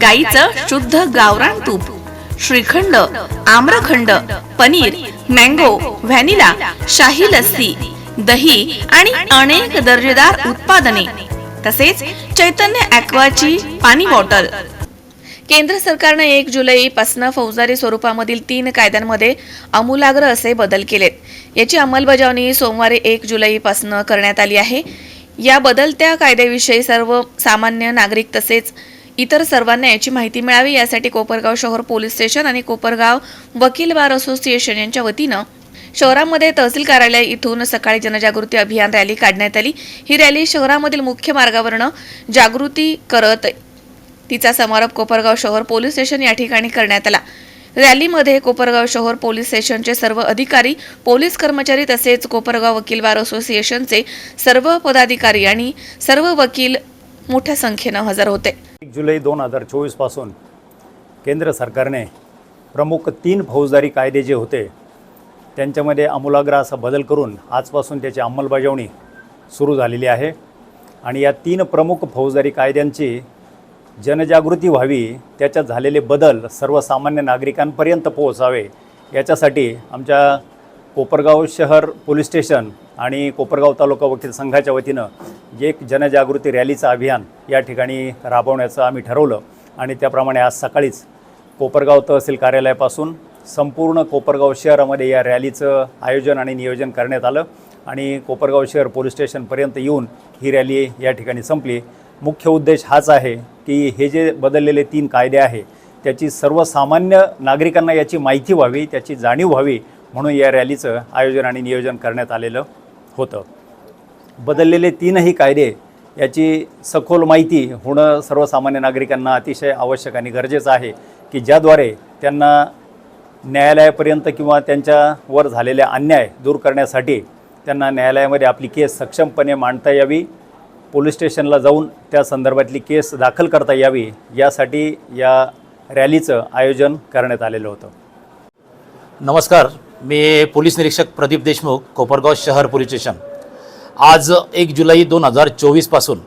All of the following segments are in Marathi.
गाईचं शुद्ध गावरान तूप श्रीखंड आम्रखंड पनीर मँगो व्हॅनिला शाही लस्सी दही आणि अनेक दर्जेदार उत्पादने तसेच चैतन्य ॲक्वाची पाणी बॉटल. केंद्र सरकारने एक जुलै पासून फौजदारी स्वरूपामधील तीन कायद्यांमध्ये आमूलाग्र असे बदल केलेत. याची अंमलबजावणी सोमवारी एक जुलै पासून करण्यात आली आहे. या बदलत्या कायद्याविषयी सर्व सामान्य नागरिक तसेच इतर सर्वांना याची माहिती मिळावी यासाठी कोपरगाव शहर पोलीस स्टेशन आणि कोपरगाव वकील बार असोसिएशन यांच्या वतीनं शहरामध्ये तहसील कार्यालय इथून सकाळी जनजागृती अभियान रॅली काढण्यात आली. ही रॅली शहरामधील मुख्य मार्गावरनं जागृती करत तिचा समारोप कोपरगाव शहर पोलीस स्टेशन या ठिकाणी करण्यात आला. रॅलीमध्ये कोपरगाव शहर पोलीस स्टेशनचे सर्व अधिकारी पोलीस कर्मचारी तसेच कोपरगाव वकील बार असोसिएशनचे सर्व पदाधिकारी आणि सर्व वकील मोठ्या संख्येनं हजर होते. एक जुलै दोन हजार चोवीसपासून केंद्र सरकारने प्रमुख तीन फौजदारी कायदे जे होते त्यांच्यामध्ये आमूलाग्र असा बदल करून आजपासून त्याची अंमलबजावणी सुरू झालेली आहे. आणि या तीन प्रमुख फौजदारी कायद्यांची जनजागृती व्हावी त्याच्यात झालेले बदल सर्वसामान्य नागरिकांपर्यंत पोहोचावे याच्यासाठी आमच्या कोपरगाव शहर पोलीस स्टेशन आणि कोपरगाव तालुका वकील संघाच्या वतीनं जे एक जनजागृती रॅलीचं अभियान या ठिकाणी राबवण्याचं आम्ही ठरवलं. आणि त्याप्रमाणे आज सकाळीच कोपरगाव तहसील कार्यालयापासून संपूर्ण कोपरगाव शहरामध्ये या रॅलीचं आयोजन आणि नियोजन करण्यात आलं. आणि कोपरगाव शहर पोलीस स्टेशनपर्यंत येऊन ही रॅली या ठिकाणी संपली. मुख्य उद्देश हाच आहे की हे जे बदललेले तीन कायदे आहे त्याची सर्वसामान्य नागरिकांना याची माहिती व्हावी त्याची जाणीव व्हावी म्हणून या रॅलीचं आयोजन आणि नियोजन करण्यात आलेलं. होतं. बदललेले तीनही कायदे याची सखोल माहिती होणं सर्वसामान्य नागरिकांना अतिशय आवश्यक आणि गरजेचं आहे की ज्याद्वारे त्यांना न्यायालयापर्यंत किंवा त्यांच्यावर झालेले अन्याय दूर करण्यासाठी त्यांना न्यायालयामध्ये आपली केस सक्षमपणे मांडता यावी पोलीस स्टेशनला जाऊन त्या संदर्भातली केस दाखल करता यावी यासाठी या रॅलीचं आयोजन करण्यात आलेलं होतं. नमस्कार. मी पोलीस निरीक्षक प्रदीप देशमुख कोपरगाव शहर पोलीस स्टेशन. आज एक जुलै दोन हजार चोवीसपासून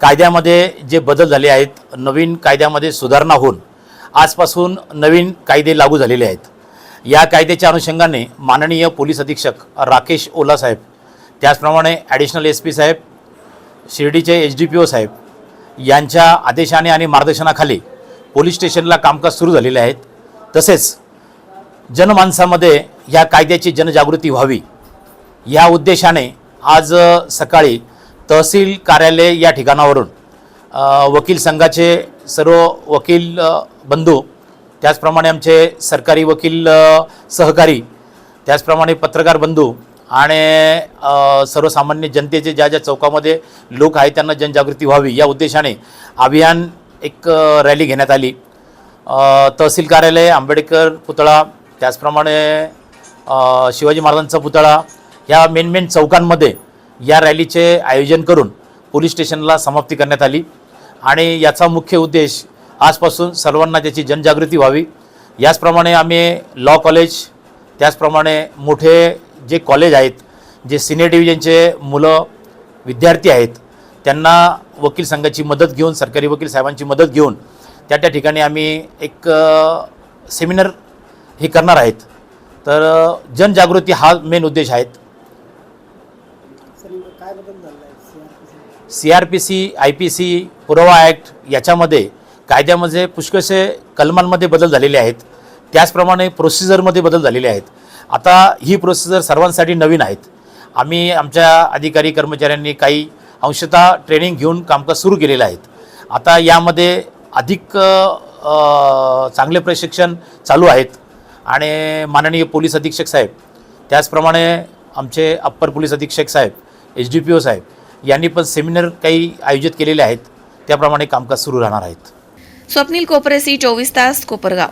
कायद्यामध्ये जे बदल झाले आहेत नवीन कायद्यामध्ये सुधारणा होऊन आजपासून नवीन कायदे लागू झालेले आहेत. या कायद्याच्या अनुषंगाने माननीय पोलीस अधीक्षक राकेश ओला साहेब त्याचप्रमाणे ॲडिशनल एस पी साहेब शिर्डीचे एच डी पी ओ साहेब यांच्या आदेशाने आणि मार्गदर्शनाखाली पोलीस स्टेशनला कामकाज सुरू झालेले आहेत. तसेच जनमानसामध्ये ह्या कायद्याची जनजागृती व्हावी. या उद्देशाने आज सकाळी तहसील कार्यालय या ठिकाणावरून वकील संघाचे सर्व वकील बंधू त्याचप्रमाणे आमचे सरकारी वकील सहकारी त्याचप्रमाणे पत्रकार बंधू आणि सर्वसामान्य जनतेचे ज्या ज्या चौकामध्ये लोक आहेत त्यांना जनजागृती व्हावी. या उद्देशाने अभियान एक रॅली घेण्यात आली. तहसील कार्यालय आंबेडकर पुतळा त्याचप्रमाणे शिवाजी महाराजांचा पुतळा ह्या मेन मेन चौकांमध्ये या रॅलीचे आयोजन करून पोलीस स्टेशनला समाप्ती करण्यात आली. आणि याचा मुख्य उद्देश आजपासून सर्वांना त्याची जनजागृती व्हावी. याचप्रमाणे आम्ही लॉ कॉलेज त्याचप्रमाणे मोठे जे कॉलेज आहेत जे सिनियर डिव्हिजनचे मुलं विद्यार्थी आहेत त्यांना वकील संघाची मदत घेऊन सरकारी वकील साहेबांची मदत घेऊन त्या त्या ठिकाणी आम्ही एक सेमिनार हे करणार आहेत. तर जनजागृती हा मेन उद्देश आहेत. C R P C I P C पुरावा ॲक्ट याच्यामध्ये कायद्यामध्ये पुष्कळसे कलमांमध्ये बदल झालेले आहेत. त्याचप्रमाणे प्रोसिजरमध्ये बदल झालेले आहेत. आता ही प्रोसिजर सर्वांसाठी नवीन आहेत. आम्ही आमच्या अधिकारी कर्मचाऱ्यांनी काही अंशतः ट्रेनिंग घेऊन कामकाज सुरू केलेलं आहेत. आता यामध्ये अधिक चांगले प्रशिक्षण चालू आहेत. आणि माननीय पोलीस अधीक्षक साहेब त्याचप्रमाणे आमचे अप्पर पोलीस अधीक्षक साहेब एच डी पी ओ साहेब यांनी पण सेमिनार काही आयोजित केलेले आहेत त्याप्रमाणे कामकाज सुरू राहणार आहेत. स्वप्नील कोपरेसी चोवीस तास कोपरगाव.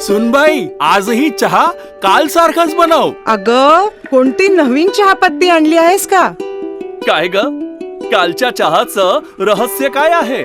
सुनबाई आजही चहा काल सारखाच बनव. अग कोणती नवीन चहापत्ती आणली आहेस का? काय ग? कालच्या चहाचं रहस्य काय आहे?